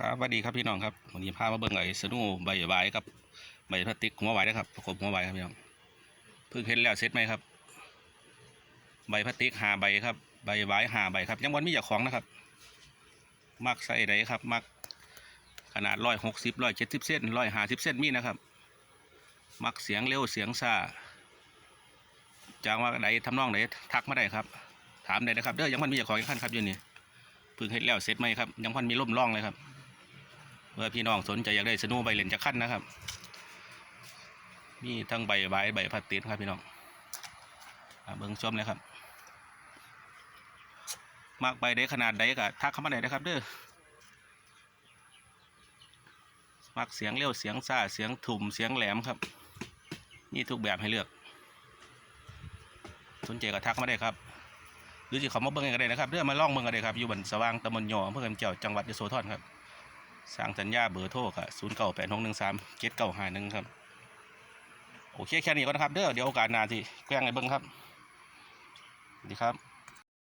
ครับสวัสดีครับพี่น้องครับวันนี้พามาเบิ่งไอ้สนูใบใบครับใบพลาสติกหัวไว้นะครับประกบหัวไว้ครับพี่น้องเพิ่งเห็นแล้วเสร็จไหมครับ ใบพลาสติกหาใบครับ ใบใบหาใบครับยังวันมีเจ้าของนะครับ มักใส่ไหนครับมักขนาดร้อยหกสิบร้อยเจ็ดสิบเส้นร้อยห้าสิบเส้นมีนะครับ มักเสียงเร็วเสียงซาจางว่าไหนทำนองไหนทักมาได้ครับ ถามได้นะครับเด้อยังมันมีเจ้าของอีกขั้นครับอยู่นี่เพิ่งเห็นแล้วเสร็จไหมครับ ยังพันมีล่มร่องเลยครับ เมื่อพี่น้องสนใจอยากได้สนูใบเหรียญจะขั้นนะครับ มีทั้งใบใบใบพลาสติกครับพี่น้องเบิ้งชมเลยครับ มากใบได้ขนาดใดก็ทักเข้ามาได้นะครับ เด้อมักเสียงเร็วเสียงซ่าเสียงถุ่มเสียงแหลมครับมีทุกแบบให้เลือก สนใจก็ทักมาได้ครับ หรือจะขามาเบิ้งกันก็ได้นะครับเด้อมาล่องเบิ้งกันได้ครับ อยู่บนสว่างตำบลหยออำเภอคำเจ้าจังหวัดยโสธรครับ สั่งสัญญาเบอร์โทรกับศูนย์เก้าแปดหกหนึ่งสามเจ็ดเก้าห้าหนึ่งครับ โอเคแค่นี้ก็นะครับ เด้อเดี๋ยวโอกาสหน้าที่แกล้งไอ้เบิ้งครับสวัสดีครับ